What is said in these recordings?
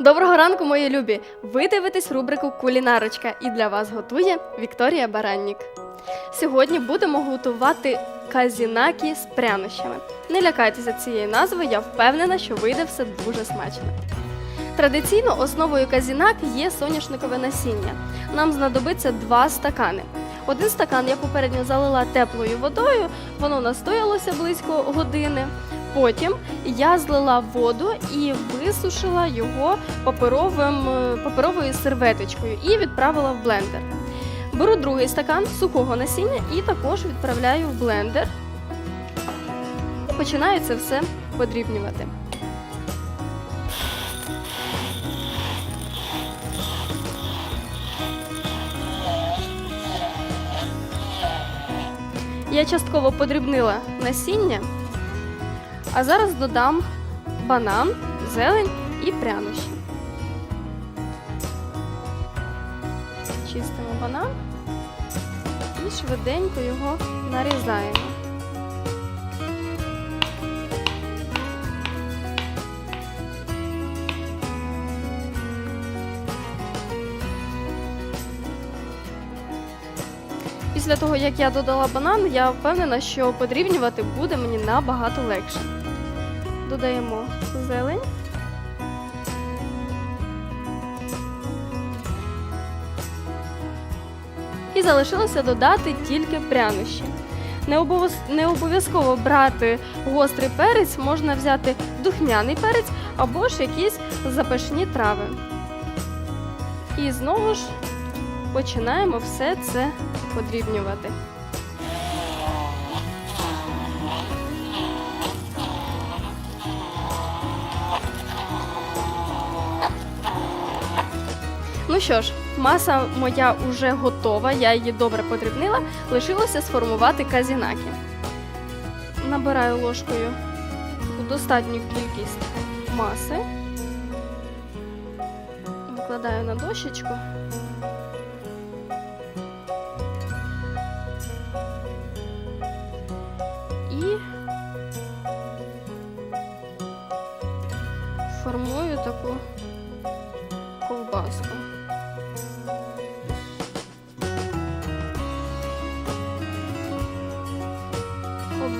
Доброго ранку, мої любі! Ви дивитесь рубрику Кулінарочка і для вас готує Вікторія Бараннік. Сьогодні будемо готувати казінакі з прянощами. Не лякайтеся цієї назви, я впевнена, що вийде все дуже смачно. Традиційно основою казінак є соняшникове насіння. Нам знадобиться два стакани. Один стакан я попередньо залила теплою водою, воно настоялося близько години. Потім я злила воду і висушила його паперовим, е, паперовою серветочкою і відправила в блендер. Беру другий стакан сухого насіння і також відправляю в блендер. Починаю це все подрібнювати. Я частково подрібнила насіння, а зараз додам банан, зелень і прянощі. Чистимо банан і швиденько його нарізаємо. Після того, як я додала банан, я впевнена, що подрібнювати буде мені набагато легше. Додаємо зелень. І залишилося додати тільки прянощі. Не обов'язково брати гострий перець, можна взяти духмяний перець або ж якісь запашні трави. І знову ж починаємо все це подрібнювати. Ну що ж, маса моя вже готова, я її добре подрібнила. Лишилося сформувати казінаки. Набираю ложкою достатню кількість маси. Викладаю на дощечку. І формую таку ковбаску.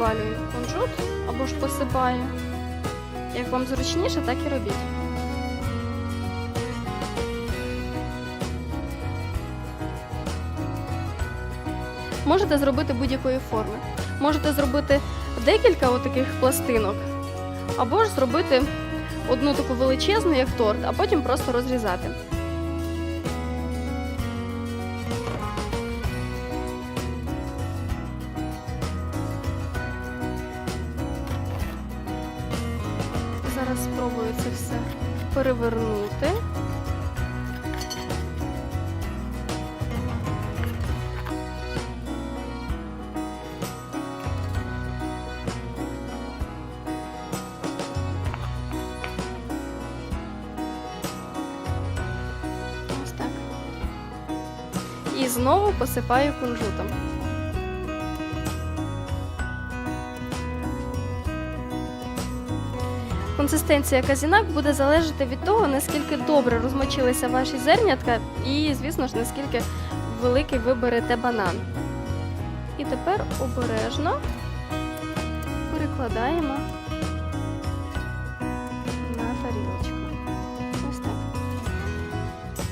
Обвалюю кунжут або ж посипаю. Як вам зручніше, так і робіть. Можете зробити будь-якої форми. Можете зробити декілька отаких пластинок, або ж зробити одну таку величезну, як торт, а потім просто розрізати. Все перевернути. Ось так. І знову посипаю кунжутом. Консистенція казінак буде залежати від того, наскільки добре розмочилися ваші зернятка і, звісно ж, наскільки великий ви берете банан. І тепер обережно перекладаємо на тарілочку. Ось так.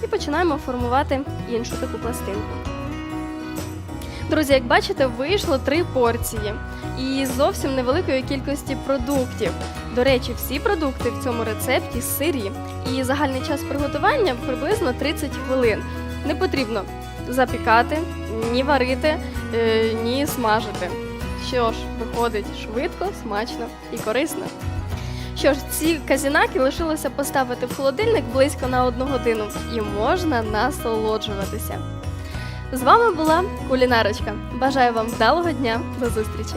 І починаємо формувати іншу таку пластинку. Друзі, як бачите, вийшло три порції і зовсім невеликої кількості продуктів. До речі, всі продукти в цьому рецепті сирі, і загальний час приготування приблизно 30 хвилин. Не потрібно запікати, ні варити, е, ні смажити. Що ж, виходить швидко, смачно і корисно. Що ж, ці казінаки лишилося поставити в холодильник близько на одну годину і можна насолоджуватися. З вами була кулінарочка. Бажаю вам вдалого дня. До зустрічі!